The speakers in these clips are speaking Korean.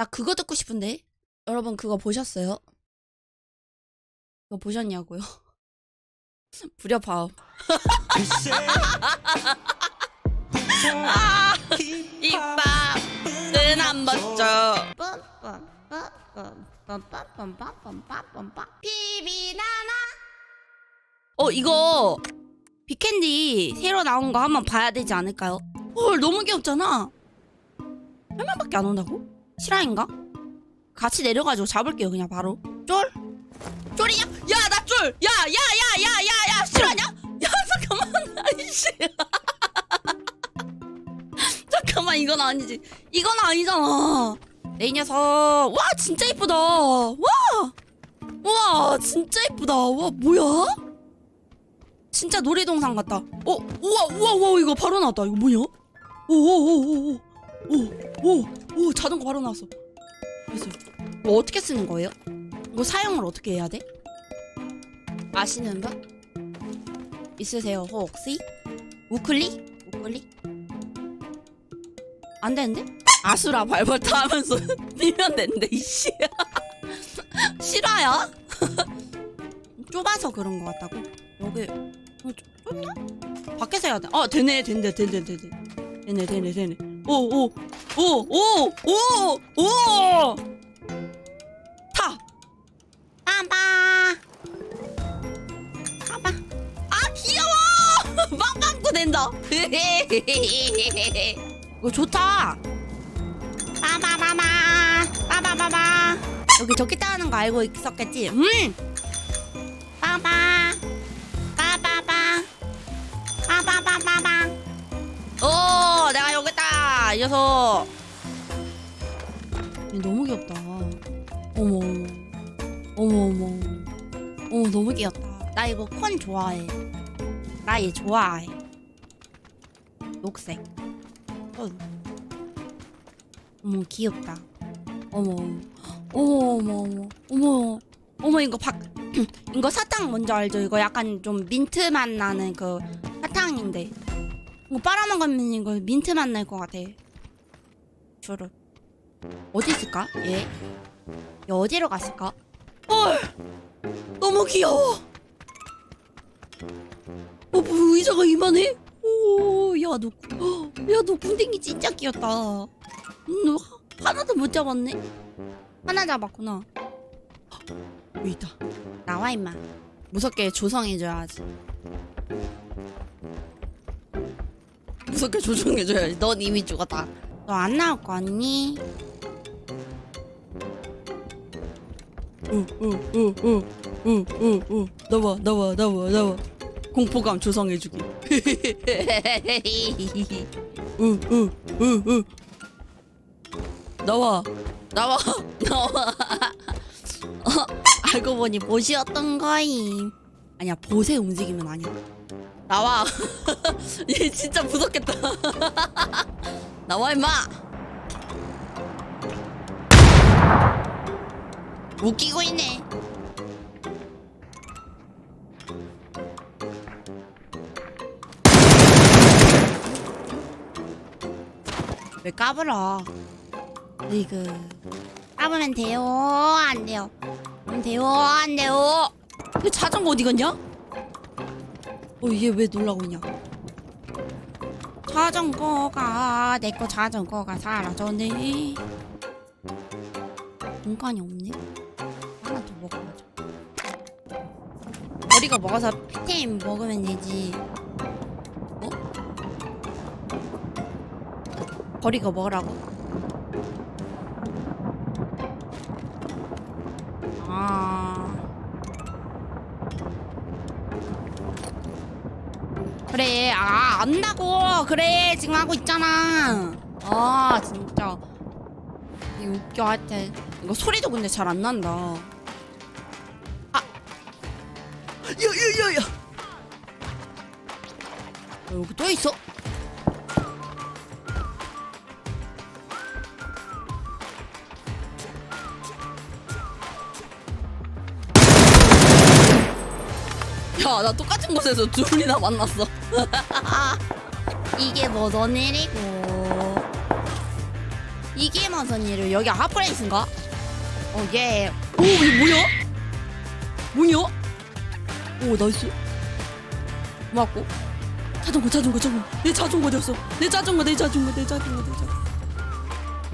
나 그거 듣고 싶은데. 여러분 그거 보셨어요? 그거 보셨냐고요? 불협화음. 아, 이 밥은 안 멋져. 비비나나. 어 이거 비캔디 새로 나온 거 한번 봐야 되지 않을까요? 헐 너무 귀엽잖아. 한 명밖에 안 온다고? 실화인가? 같이 내려가지고 잡을게요 그냥 바로. 쫄? 쫄이냐? 야 나 쫄! 야 야 야 야 야야 실화냐? 야 잠깐만 아이씨. 잠깐만 이건 아니지. 이건 아니잖아. 내 이 녀석. 와 진짜 이쁘다. 와. 와 진짜 이쁘다. 와 뭐야? 진짜 놀이동산 같다. 어 우와 우와 우와 이거 바로 나왔다. 이거 뭐냐? 오오오오오 오 오 오 자전거 바로 나왔어. 됐어. 뭐 어떻게 쓰는 거예요? 뭐 사용을 어떻게 해야 돼? 아시는 분? 있으세요 혹시? 우클릭? 우클릭? 안 되는데? 아수라 발벌타 하면서 밀면 되는데 이씨 실화야? 좁아서 그런 것 같다고? 여기 어, 좁- 좁나? 밖에서 해야 돼. 아 되네 된대 된대 된대 되네 되네 되네 오오오 오 오 오 오 타. 빠빠 가봐 아 귀여워. 빵빵도 된다. 이거 좋다. 빠바바바. 빠바바바. 여기 저기 따는 거 알고 있었겠지? 음 이 녀석 얘 너무 귀엽다. 어머. 어머 어머. 어머 너무 귀엽다. 나 이거 콘 좋아해. 나 얘 좋아해. 녹색. 콘. 어머 귀엽다. 어머. 어머 어머 어머. 어머. 어머 이거 박 이거 사탕 뭔지 알죠? 이거 약간 좀 민트 맛 나는 그 사탕인데. 이거 빨아먹으면 이거 민트 맛 날 것 같아 주르 어디 있을까? 얘? 얘 어디로 갔을까? 헐 너무 귀여워 어, 뭐 의자가 이만해? 오, 야, 너, 헉, 야, 너 궁뎅이 진짜 귀엽다. 음, 너 하- 하나도 못 잡았네? 하나 잡았구나. 헉, 여기 있다. 나와, 임마. 무섭게 조성해줘야지. 무섭게 조성해줘야지. 넌 이미 죽었다. 너 안 나올 거 아니니? 응, 응, 응, 응, 응, 응, 응. 나와, 나와, 나와, 나와. 공포감 조성해주기. 응, 응, 응, 응. 나와, 나와, 나와. 어, 알고 보니 보시였던 거임. 아니야, 보세 움직이면 아니야. 나와. 얘 진짜 무섭겠다. 나와, 임마. 웃기고 있네. 왜 까불어? 이그 까불면 돼요 안 돼요? 안 돼요 안 돼요? 이 자전거 어디 갔냐? 어 이게 왜 놀라고 있냐? 자전거가 내 거 자전거가 사라졌네. 공간이 없네. 하나 더 먹어보자. 머리가 먹어서 피템 먹으면 되지. 어? 버리고 먹으라고? 아. 아, 안다고! 그래, 지금 하고 있잖아! 아, 진짜. 이거 웃겨, 하여튼. 이거 소리도 근데 잘 안 난다. 아! 야, 야, 야, 야! 어, 여기 또 있어? 야, 나 똑같은 곳에서 둘이나 만났어. 이게 뭐던 일이고. 이기만 선이를 여기 핫플레이스인가? 어 예. 오 이거 뭐야? 뭐냐? 오 나이스. 고맙고. 자전거 자전거 자전거 내 자전거 어디였어? 내 자전거 내 자전거 내 자전거 내 자전거.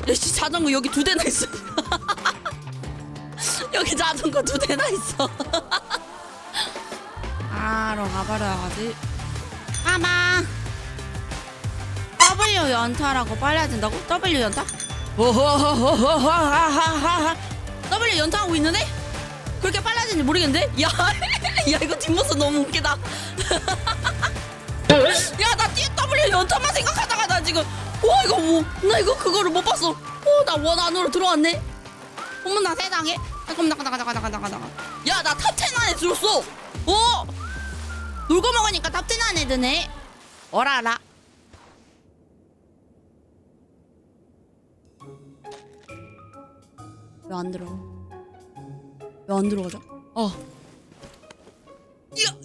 야 씨 자전거 여기 두 대나 있어. 여기 자전거 두 대나 있어. 아로 가버려야지. 아마. W 연타라고 빨라야 된다고? W 연타? 오호호호호호하하하 W 연타하고 있는데? 그렇게 빨라지는지 모르겠는데? 야, 야 이거 뒷모습 너무 웃기다. 야, 나 W 연타만 생각하다가 나 지금 와 이거 뭐? 나 이거 그거를 못 봤어. 어, 나원 안으로 들어왔네. 어머나 세상에. 잠깐 나가 나가 나가 나가 나가 나가. 야, 나 탑10 안에 들었어. 어? 놀고 먹으니까 탑10 안에 드네. 어라라. 왜 안 들어? 왜 안 들어가죠? 어. 야, 야,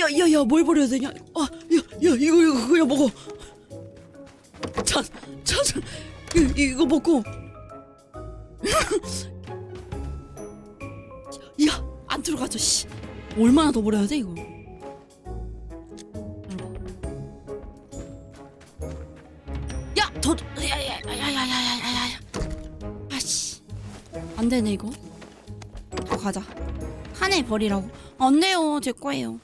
야, 야, 야, 뭘 버려야 되냐? 아, 야, 야, 이거, 이거 그냥 먹어. 자, 자, 자, 이, 이거 먹고. 야, 안 들어가죠, 씨. 얼마나 더 버려야 돼, 이거? 더, 야, 야, 야, 야, 야, 야, 야, 야, 야. 아씨. 안 되네 이거. 더 가자. 한 해 버리라고. 안 돼요. 제 거예요.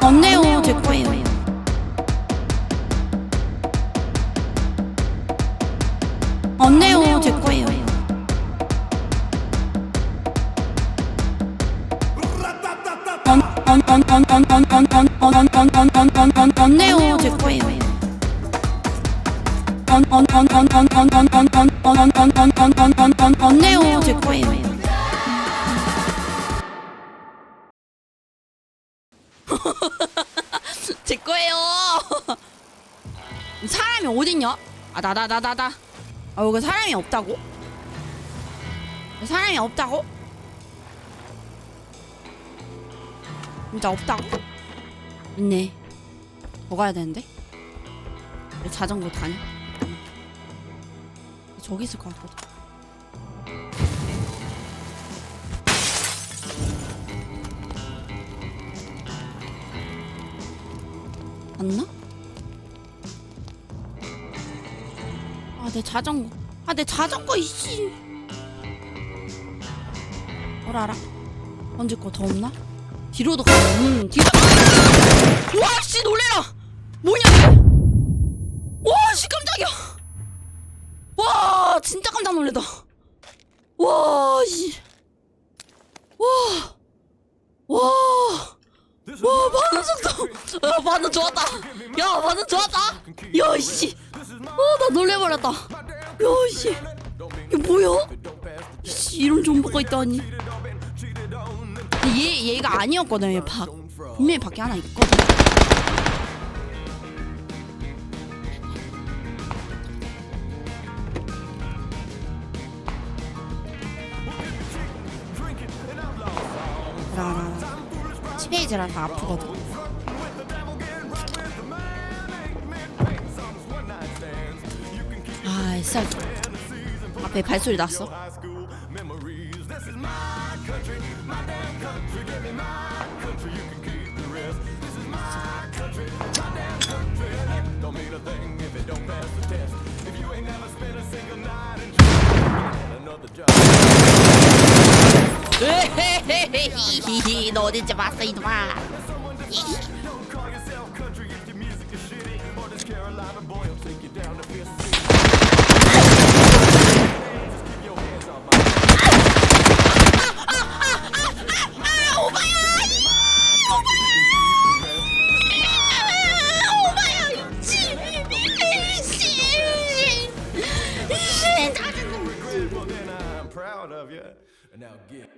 안 돼요. 제 거예요. 없네요 제 거예요. 제 거예요. 사람이 어딨냐? 아 나 나 나 나나. 아 여기 사람이 없다고? 사람이 없다고? 진짜 없다고? 있네. 더 가야 되는데? 왜 자전거 다녀 저기 있을 것 같거든. 맞나? 아, 내 자전거. 아, 내 자전거, 이씨. 뭘 알아? 얹을 거더 없나? 뒤로도 가. 음, 뒤로. 와, 씨, 놀래라! 뭐냐? 와, 씨, 깜짝이야! 놀래다. 와 씨. 와. 와. 와 반응 좋다. 야 반응 좋았다. 야 반응 좋았다. 야 씨. 어 나 놀래버렸다. 야 씨. 이게 뭐야? 씨 이런 정보가 있다니. 얘 얘가 아니었거든 얘 박 분명히 밖에 하나 있거든 10페이지라서 아프거든. 아 SR 앞에 발소리 났어 히히히 너 어딘지 봤어 이놈아 Well, then I'm proud of you. Now get.